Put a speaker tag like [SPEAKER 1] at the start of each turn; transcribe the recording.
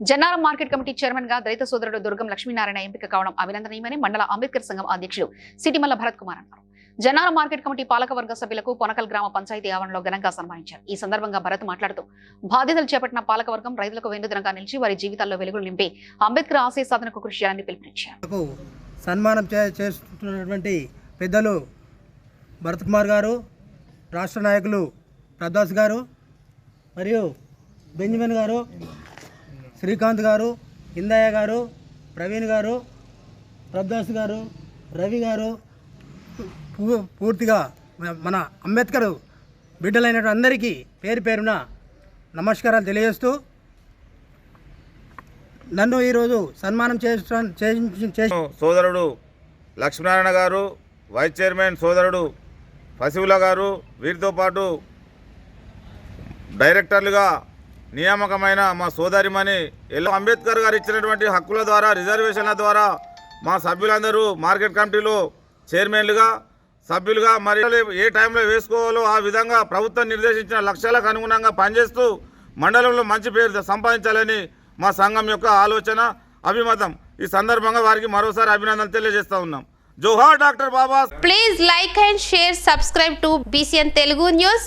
[SPEAKER 1] Jannaram market committee చైర్మన్గా దళిత సోదరుడు దుర్గం లక్ష్మీనారాయణ ఎంపిక కావడం అభినందనీయమని మండల అంబేద్కర్ సంఘం అధ్యక్షుడు సిటిమల్ల భరత్ కుమార్ అన్నారు. జన్నారం మార్కెట్ కమిటీ పాలకవర్గ సభ్యులకు పొనకల్ గ్రామ పంచాయతీ ఆవరణలో ఘనంగా సన్మానించారు. ఈ సందర్భంగా భరత్ మాట్లాడుతూ బాధ్యతలు చేపట్టిన పాలకవర్గం రైతులకు వెన్నుదనంగా నిలిచి వారి జీవితాల్లో వెలుగులు నింపి అంబేద్కర్ ఆశయ సాధనకు కృషి చేయాలని పిలుపునిచ్చారు.
[SPEAKER 2] సన్మానం చేస్తున్నటువంటి పెద్దలు భరత్ కుమార్ గారు రాష్ట్ర నాయకులు ప్రదాస్ గారు మరియు బెంజమిన్ గారు శ్రీకాంత్ గారు ఇందయ్య గారు ప్రవీణ్ గారు ప్రదాస్ గారు రవి గారు పూ- పూర్తిగా మన- అంబేద్కర్ బిడ్డలైనటువంటి అందరికీ పేరు పేరున నమస్కారాలు తెలియజేస్తూ నన్ను ఈరోజు సన్మానం చేసిన
[SPEAKER 3] సోదరుడు లక్ష్మీనారాయణ గారు వైస్ చైర్మన్ సోదరుడు పశువుల గారు వీరితో పాటు డైరెక్టర్లుగా నియామకమైన మా సోదరిమణి ఎల్లో అంబేద్కర్ గారు ఇచ్చినటువంటి హక్కుల ద్వారా రిజర్వేషన్ల ద్వారా మా సభ్యులందరూ మార్కెట్ కమిటీలో చైర్మన్లుగా సభ్యులుగా మరి ఏ టైంలో వేసుకోవాలో ఆ విధంగా ప్రభుత్వం నిర్దేశించిన లక్ష్యాలకు అనుగుణంగా పనిచేస్తూ మండలంలో మంచి పేరు సంపాదించాలని మా సంఘం యొక్క ఆలోచన అభిమతం. ఈ సందర్భంగా వారికి మరోసారి అభినందనలు తెలియజేస్తా ఉన్నాం. జోహార్ doctor Baba
[SPEAKER 4] please like and share subscribe to BCN Telugu news